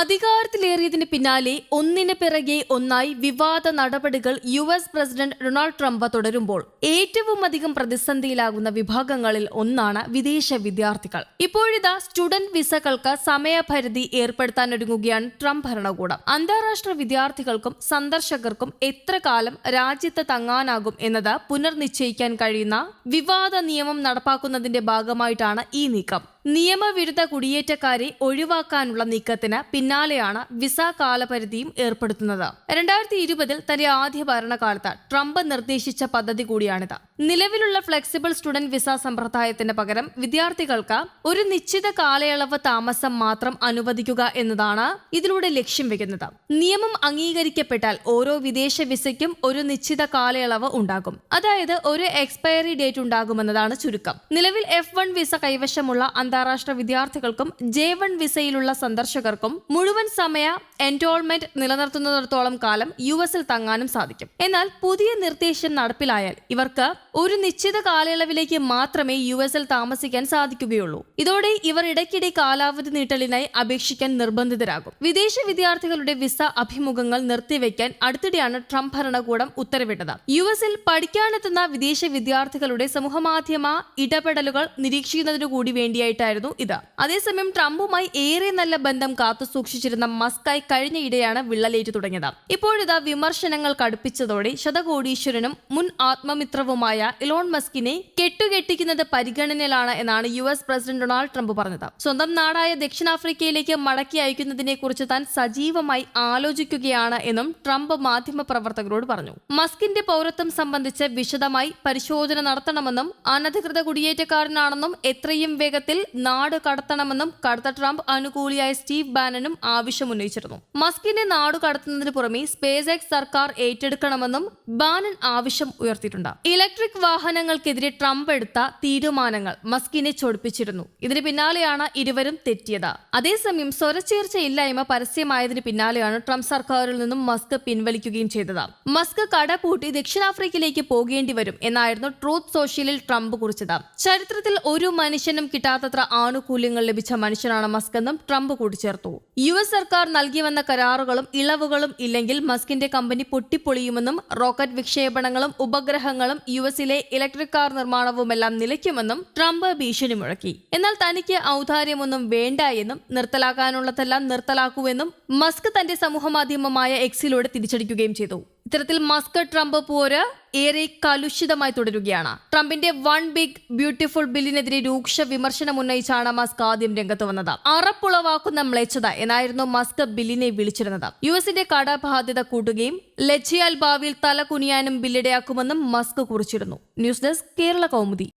അധികാരത്തിലേറിയതിന് പിന്നാലെ ഒന്നിന് പിറകെ ഒന്നായി വിവാദ നടപടികൾ U S president Donald Trump തുടരുമ്പോൾ ഏറ്റവും അധികം പ്രതിസന്ധിയിലാകുന്ന വിഭാഗങ്ങളിൽ ഒന്നാണ് വിദേശ വിദ്യാർത്ഥികൾ. ഇപ്പോഴിതാ സ്റ്റുഡന്റ് വിസകൾക്ക് സമയപരിധി ഏർപ്പെടുത്താനൊരുങ്ങുകയാണ് ട്രംപ് ഭരണകൂടം. അന്താരാഷ്ട്ര വിദ്യാർത്ഥികൾക്കും സന്ദർശകർക്കും എത്ര കാലം രാജ്യത്ത് തങ്ങാനാകും എന്നത് പുനർനിശ്ചയിക്കാൻ കഴിയുന്ന വിവാദ നിയമം നടപ്പാക്കുന്നതിന്റെ ഭാഗമായിട്ടാണ് ഈ നീക്കം. നിയമവിരുദ്ധ കുടിയേറ്റക്കാരെ ഒഴിവാക്കാനുള്ള നീക്കത്തിന് പിന്നാലെയാണ് വിസ കാലപരിധിയും ഏർപ്പെടുത്തുന്നത്. രണ്ടായിരത്തി ഇരുപതിൽ തന്റെ ആദ്യ ഭരണകാലത്ത് ട്രംപ് നിർദ്ദേശിച്ച പദ്ധതി കൂടിയാണിത്. നിലവിലുള്ള ഫ്ലെക്സിബിൾ സ്റ്റുഡന്റ് വിസ സമ്പ്രദായത്തിന് പകരം വിദ്യാർത്ഥികൾക്ക് ഒരു നിശ്ചിത കാലയളവ് താമസം മാത്രം അനുവദിക്കുക എന്നതാണ് ഇതിലൂടെ ലക്ഷ്യം വെക്കുന്നത്. നിയമം അംഗീകരിക്കപ്പെട്ടാൽ ഓരോ വിദേശ വിസയ്ക്കും ഒരു നിശ്ചിത കാലയളവ് ഉണ്ടാകും. അതായത് ഒരു എക്സ്പയറി ഡേറ്റ് ഉണ്ടാകുമെന്നതാണ് ചുരുക്കം. നിലവിൽ എഫ് വൺ വിസ കൈവശമുള്ള അന്താരാഷ്ട്ര വിദ്യാർത്ഥികൾക്കും ജെ വൺ വിസയിലുള്ള സന്ദർശകർക്കും മുഴുവൻ സമയ എൻറോൾമെന്റ് നിലനിർത്തുന്നിടത്തോളം കാലം യു എസിൽ തങ്ങാനും സാധിക്കും. എന്നാൽ പുതിയ നിർദ്ദേശം നടപ്പിലായാൽ ഇവർക്ക് ഒരു നിശ്ചിത കാലയളവിലേക്ക് മാത്രമേ യു എസിൽ താമസിക്കാൻ സാധിക്കുകയുള്ളൂ. ഇതോടെ ഇവർ ഇടയ്ക്കിടെ കാലാവധി നീട്ടലിനായി അപേക്ഷിക്കാൻ നിർബന്ധിതരാകും. വിദേശ വിദ്യാർത്ഥികളുടെ വിസ അഭിമുഖങ്ങൾ നിർത്തിവെക്കാൻ അടുത്തിടെയാണ് ട്രംപ് ഭരണകൂടം ഉത്തരവിട്ടത്. യു എസിൽ പഠിക്കാനെത്തുന്ന വിദേശ വിദ്യാർത്ഥികളുടെ സമൂഹമാധ്യമ ഇടപെടലുകൾ നിരീക്ഷിക്കുന്നതിനു കൂടി വേണ്ടിയായിട്ടായിരുന്നു ഇത്. അതേസമയം ട്രംപുമായി ഏറെ നല്ല ബന്ധം കാത്തു സൂക്ഷിച്ചിരുന്ന മസ്കായി കഴിഞ്ഞയിടെയാണ് വിള്ളലേറ്റു തുടങ്ങിയത്. ഇപ്പോഴിതാ വിമർശനങ്ങൾ കടുപ്പിച്ചതോടെ ശതകോടീശ്വരനും മുൻ ആത്മമിത്രവുമായ ഇലോൺ മസ്കിനെ കെട്ടുകെട്ടിക്കുന്നത് പരിഗണനയിലാണ് എന്നാണ് U S president Donald Trump പറഞ്ഞത്. സ്വന്തം നാടായ ദക്ഷിണാഫ്രിക്കയിലേക്ക് മടക്കി അയക്കുന്നതിനെ കുറിച്ച് താൻ സജീവമായി ആലോചിക്കുകയാണ് എന്നും ട്രംപ് മാധ്യമപ്രവർത്തകരോട് പറഞ്ഞു. മസ്കിന്റെ പൗരത്വം സംബന്ധിച്ച് വിശദമായി പരിശോധന നടത്തണമെന്നും അനധികൃത കുടിയേറ്റക്കാരനാണെന്നും എത്രയും വേഗത്തിൽ നാട് കടത്തണമെന്നും കടുത്ത ട്രംപ് അനുകൂലിയായ സ്റ്റീവ് ബാനനും ആവശ്യമുന്നയിച്ചിരുന്നു. മസ്കിനെ നാട് കടത്തുന്നതിന് പുറമെ സ്പേസ് എക്സ് സർക്കാർ ഏറ്റെടുക്കണമെന്നും ബാനൻ ആവശ്യം ഉയർത്തിയിട്ടുണ്ട്. ഇലക്ട്രിക് വാഹനങ്ങൾക്കെതിരെ ട്രംപ് എടുത്ത തീരുമാനങ്ങൾ മസ്കിനെ ചൊടിപ്പിച്ചിരുന്നു. ഇതിന് പിന്നാലെയാണ് ഇരുവരും തെറ്റിയത്. അതേസമയം സ്വരച്ചേർച്ചയില്ലായ്മ പരസ്യമായതിന് പിന്നാലെയാണ് ട്രംപ് സർക്കാരിൽ നിന്നും മസ്ക് പിൻവലിക്കുകയും ചെയ്തത്. മസ്ക് കട പൂട്ടി ദക്ഷിണാഫ്രിക്കയിലേക്ക് പോകേണ്ടി വരും എന്നായിരുന്നു ട്രൂത്ത് സോഷ്യലിൽ ട്രംപ് കുറിച്ചത്. ചരിത്രത്തിൽ ഒരു മനുഷ്യനും കിട്ടാത്തത്ര ആനുകൂല്യങ്ങൾ ലഭിച്ച മനുഷ്യനാണ് മസ്കെന്നും ട്രംപ് കൂട്ടിച്ചേർത്തു. യു എസ് സർക്കാർ നൽകി വന്ന കരാറുകളും ഇളവുകളും ഇല്ലെങ്കിൽ മസ്കിന്റെ കമ്പനി പൊട്ടിപ്പൊളിയുമെന്നും റോക്കറ്റ് വിക്ഷേപണങ്ങളും ഉപഗ്രഹങ്ങളും യു എസിലെ ഇലക്ട്രിക് കാർ നിർമ്മാണവുമെല്ലാം നിലയ്ക്കുമെന്നും ട്രംപ് ഭീഷണി മുഴക്കി. എന്നാൽ തനിക്ക് ഔദാര്യമൊന്നും വേണ്ട എന്നും നിർത്തലാക്കാനുള്ളതെല്ലാം നിർത്തലാക്കുവെന്നും മസ്ക് തന്റെ സമൂഹമാധ്യമമായ എക്സിലൂടെ തിരിച്ചടിക്കുകയും ചെയ്തു. ഇത്തരത്തിൽ മസ്ക് ട്രംപ് പോര് ഏറെ കലുഷിതമായി തുടരുകയാണ്. ട്രംപിന്റെ വൺ ബിഗ് ബ്യൂട്ടിഫുൾ ബില്ലിനെതിരെ രൂക്ഷ വിമർശനം ഉന്നയിച്ചാണ് മസ്ക് ആദ്യം രംഗത്ത് വന്നത്. അറപ്പുളവാക്കുന്ന മ്ലേച്ഛത എന്നായിരുന്നു മസ്ക് ബില്ലിനെ വിളിച്ചിരുന്നത്. യു എസിന്റെ കടബാധ്യത കൂട്ടുകയും ലജ്ജയാൽ ഭാവിയിൽ തല കുനിയാനും ബില്ലിടയാക്കുമെന്നും Musk കുറിച്ചിരുന്നു. News desk Kerala Kaumudi.